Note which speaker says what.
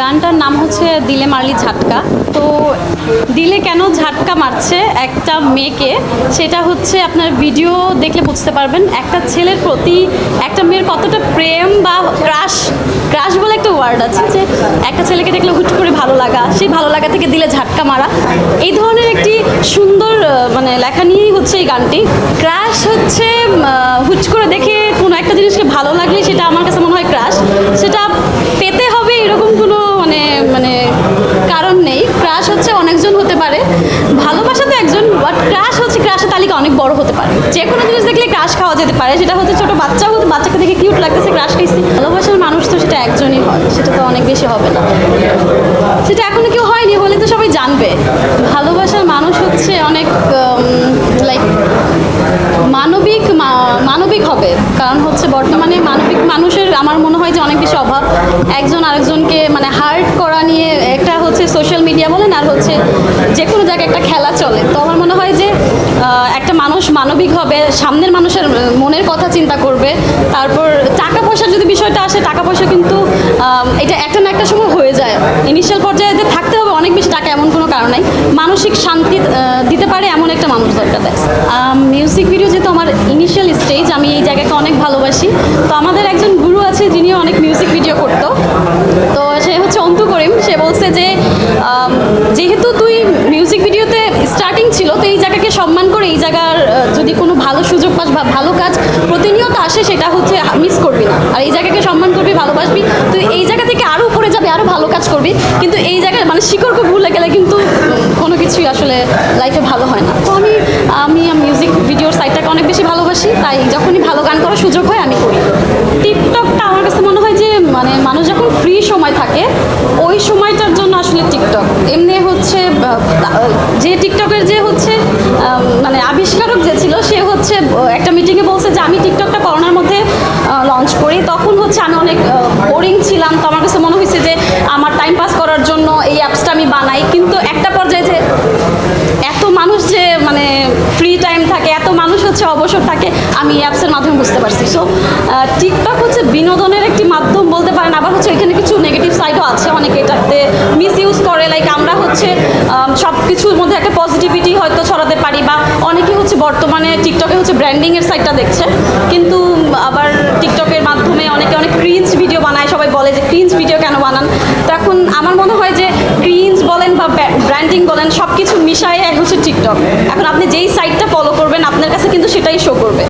Speaker 1: গানটার নাম হচ্ছে দিলে মারলি ঝাটকা। তো দিলে কেন ঝাটকা মারছে একটা মেয়েকে, সেটা হচ্ছে আপনার ভিডিও দেখলে বুঝতে পারবেন, একটা ছেলের প্রতি একটা মেয়ের কতটা প্রেম বা ক্রাশ ক্রাশ বলে একটা ওয়ার্ড আছে যে একটা ছেলেকে দেখলে হুট করে ভালো লাগা, সেই ভালো লাগা থেকে দিলে ঝাটকা মারা। এই ধরনের একটি সুন্দর মানে লেখা নিয়েই হচ্ছে এই গানটি। ক্রাশ হচ্ছে উম, আহ, হুট করে দেখে কোনো একটা জিনিসকে ভালো লাগলে সেটা আমার কাছে মনে হয় ক্রাশ সেটা পেতে হবে এরকম কোনো মানে মানে কারণ নেই ক্রাশ হচ্ছে অনেকজন হতে পারে ভালোবাসা তো একজন বাট ক্রাশ হচ্ছে ক্রাশের তালিকা অনেক বড় হতে পারে। যে কোনো জিনিস দেখলে ক্রাশ খাওয়া যেতে পারে। সেটা হচ্ছে ছোট বাচ্চা হতে বাচ্চাকে দেখে কিউট লাগতেছে ক্রাশ খাইছি। ভালোবাসার মানুষ তো সেটা একজনই হয়, সেটা তো অনেক বেশি হবে না। সেটা এখনও কেউ হয়নি হলে তো সবাই জানবে। ভালোবাসার মানুষ হচ্ছে অনেক লাইক মানবিক মানবিক হবে। কারণ হচ্ছে বর্তমানে মানবিক মানুষের আমার মনে হয় যে অনেক বেশি অভাব। একজন আরেকজনকে মানে হার্ট করা নিয়ে একটা হচ্ছে সোশ্যাল মিডিয়া বলেন, আর হচ্ছে যে কোনো জায়গায় একটা খেলা চলে। তো আমার মনে হয় যে একটা মানুষ মানবিক হবে, সামনের মানুষের মনের কথা চিন্তা করবে, তারপর টাকা পয়সার যদি বিষয়টা আসে, টাকা পয়সা কিন্তু এটা একটা না একটা সময় হয়ে যায়। ইনিশিয়াল পর্যায়ে থাকতে হবে অনেক বেশি টাকা, এমন কোনো কারণ নাই। মানসিক শান্তি দিতে পারে এমন একটা মানুষ দরকার দেয় মিউজিক ভিডিও যেহেতু আমার ইনিশিয়াল স্টেজ আমি এই জায়গাকে অনেক ভালোবাসি। তো আমাদের একজন গুরু আছে যিনি অনেক মিউজিক ভিডিও করতো। তো সে হচ্ছে অন্তু করিম। সে বলছে যে যেহেতু তুই মিউজিক ভিডিওতে স্টার্টিং ছিল তো এই জায়গাকে সম্মান করে এই জায়গার যদি কোনো ভালো সুযোগ পাস বা ভালো কাজ প্রতিনিয়ত আসে, সেটা হচ্ছে মিস করবি না। আর এই জায়গাকে সম্মান করবি, ভালোবাসবি। তুই এই জায়গা থেকে আরও উপরে যাবি আরও ভালো কাজ করবি। কিন্তু এই জায়গায় মানে শিকড়কে ভুলে গেলে কিন্তু কোনো কিছুই আসলে লাইফে ভালো হয় না। তো আমি আমি মিউজিক ভিডিওর সাইডটাকে অনেক বেশি ভালোবাসি। তাই যখনই ভালো গান করার সুযোগ হয়, আমি করি। টিকটকটা আমার কাছে মনে হয় যে মানে মানুষ যখন ফ্রি সময় থাকে, ওই সময়টার জন্য আসলে টিকটক। এমনি হচ্ছে যে টিকটকের যে হচ্ছে মানে আবিষ্কারক যে ছিল, সে হচ্ছে একটা মিটিংয়ে বলছে যে, আমি টিকটকটা করোনার মধ্যে লঞ্চ করি। তখন হচ্ছে আমি অনেক বোরিং ছিলাম। তো আমার কাছে মনে হয়েছে যে, আমার টাইম পাস করার জন্য এই অ্যাপসটা আমি বানাই। কিন্তু একটা পর্যায়ে যে এত মানুষ যে মানে ফ্রি টাইম থাকে, এত মানুষ হচ্ছে অবসর থাকে, আমি এই অ্যাপসের মাধ্যমে বুঝতে পারছি। সো টিকটক হচ্ছে বিনোদনের একটি মাধ্যম বলতে পারেন। আবার হচ্ছে এখানে কিছু নেগেটিভ সাইডও আছে। অনেকে এটাতে মিস ইউজ করে। লাইক আমরা হচ্ছে সব কিছুর মধ্যে একটা পজিটিভিটি হয়তো অনেকে হচ্ছে বর্তমানে টিকটকে হচ্ছে ব্র্যান্ডিংয়ের সাইটটা দেখছে, কিন্তু আবার টিকটকের মাধ্যমে অনেকে অনেক ক্রিঞ্জ ভিডিও বানায়, সবাই বলে যে ক্রিঞ্জ ভিডিও কেন বানান? তখন আমার মনে হয় যে ক্রিঞ্জ বলেন বা ব্র্যান্ডিং বলেন সব কিছু মিশায় এক হচ্ছে টিকটক এখন আপনি যেই সাইটটা ফলো করবেন, আপনার কাছে কিন্তু সেটাই শো করবে।